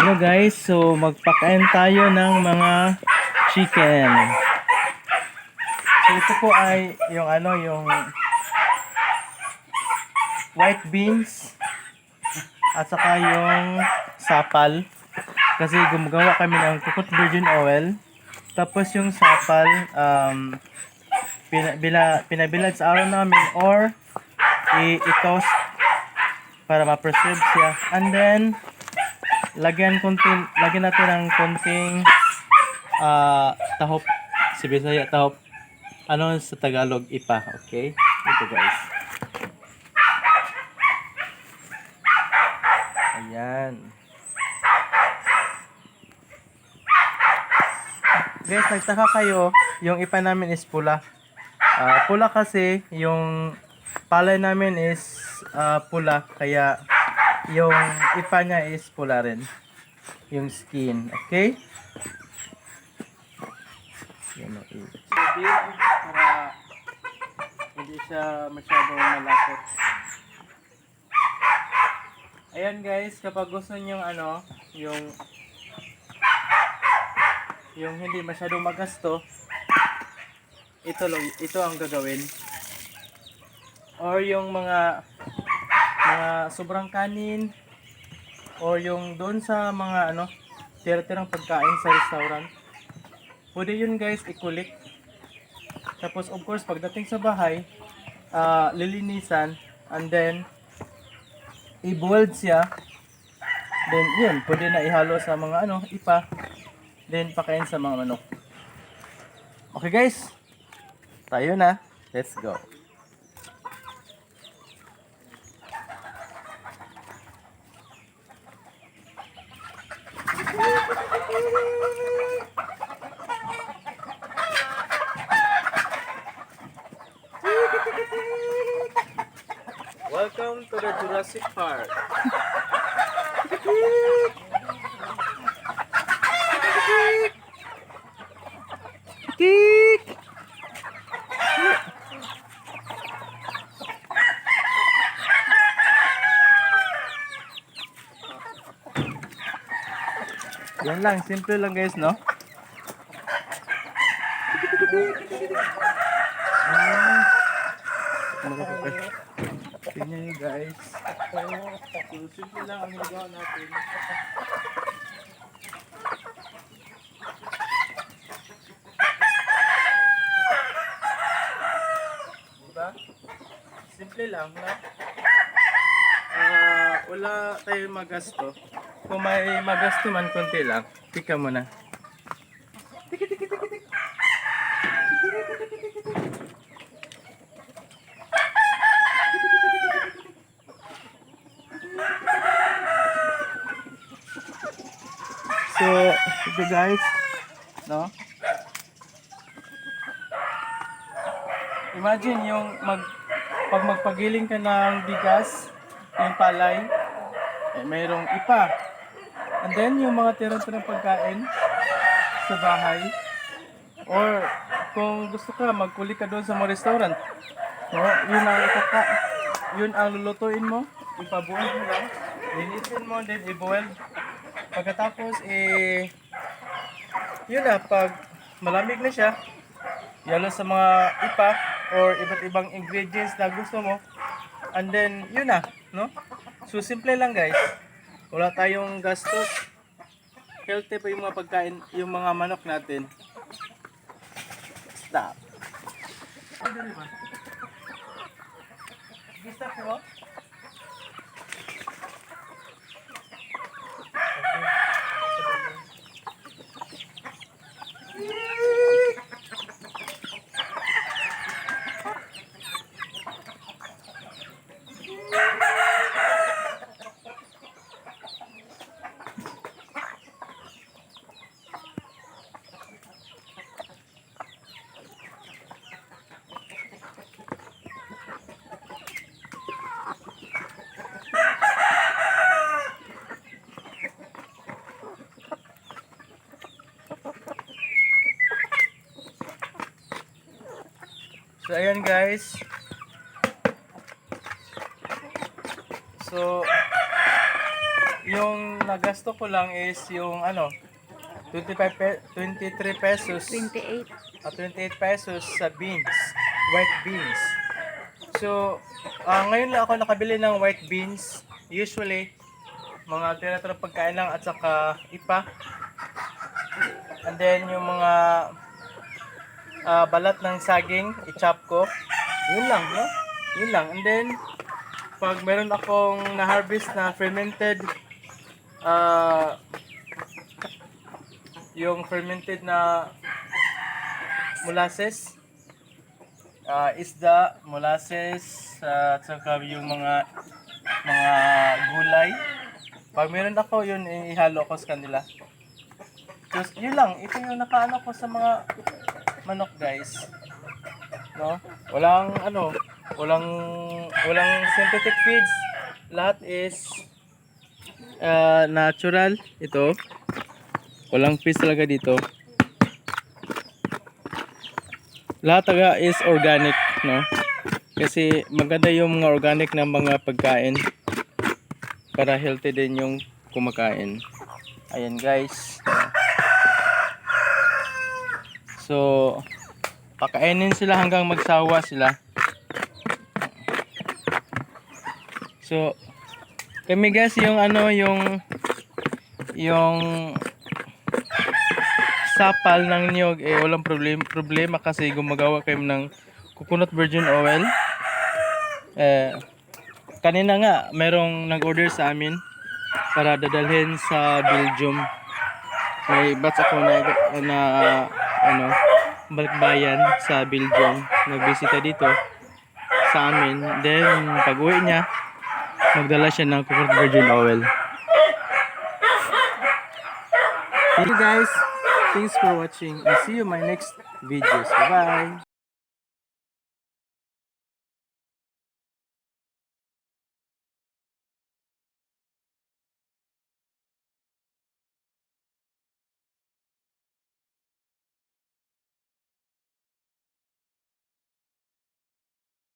Hello guys, so magpakain tayo ng mga chicken. So ito po ay yung ano, yung white beans at saka yung sapal. Kasi gumagawa kami ng coconut virgin oil. Tapos yung sapal, um, pina, bila, pinabilad sa araw namin or i-toast para ma-preserve siya. And then, lagyan konting lagyan natin ng konting ah tahop. Si Bisaya tahop. Ano sa Tagalog? Ipa okay? Ito guys. Ayan. Guys nagtaka kayo. Yung ipa namin is pula. Ah, pula kasi yung palay namin is ah, pula. Kaya yung ipa niya is pula rin. Yung skin. Okay? Yan o. Sabi, para hindi siya masyadong malapot. Ayan guys, kapag gusto niyo ano, yung yung hindi masyadong magasto, ito ito ang gagawin. Or yung mga mga sobrang kanin. Or yung doon sa mga ano tira-tirang pagkain sa restaurant. Pwede yun guys ikulik. Tapos of course pagdating sa bahay ah, lilinisan and then i-boiled siya. Then yun pwede na ihalo sa mga ano ipa. Then pakain sa mga manok. Okay guys. Tayo na. Let's go Welcome to the Jurassic Park. Kik! Yan lang, simple lang guys, no? Ah. Tingnan nyo guys. So, simple lang ang nagawa natin. Diba? Simple lang, na? Ah, wala tayong magasto. Kung may magasto man, konti lang. Tika mo na. So, ito guys, no? Imagine yung mag pag magpagiling ka ng bigas, yung palay, eh, mayroong ipa. And then yung mga tira-tirang pagkain sa bahay. Or kung gusto ka, magkuli ka doon sa mga restaurant. No? Yun ang ikaka, yun ang lulutuin mo. Ipabuin mo lang. Linisin mo, then i-boil. Pagkatapos, eh, yun na, pag malamig na siya, yalo sa mga ipa or iba't ibang ingredients na gusto mo. And then, yun na, no? So, simple lang guys. Wala tayong gastos. Healthy pa yung mga pagkain, yung mga manok natin. Stop. Ano ba? So ayan guys. So yung nagasto ko lang is yung ano, 25 pe- 23 pesos 28. at 28 pesos sa beans, white beans. So, ah, ngayon lang ako nakabili ng white beans. Usually, mga tira-tira pagkain lang at saka ipa. And then, yung mga ah, balat ng saging, i-chop ko. Yun lang, no? Yun lang. And then, pag meron akong na-harvest na fermented ah yung fermented na molasses, ah isda, molasses, ah, at saka yung mga mga gulay. Pag meron ako, yun ihalo ko sa kanila. Just, yun lang, ito yung nakaano ko sa mga manok guys. No? Walang ano, walang walang synthetic feeds. Lahat is ah, natural ito. Walang feeds talaga dito. Lahat taga is organic, no? Kasi maganda yung mga organic na mga pagkain para healthy din yung kumakain. Ayan guys. So, pakainin sila hanggang magsawa sila. So, kami guys yung ano yung yung sapal ng niyog eh walang problem problema kasi gumagawa kayo ng coconut virgin oil. Eh kanina nga merong nag-order sa amin para dadalhin sa Belgium. May batch ako na, na ano balikbayan sa Belgium. Nagbisita dito sa amin. Then pag uwi niya magdala siya ng coconut virgin oil. Thank you guys. Thanks for watching and see you my next videos. Bye-bye.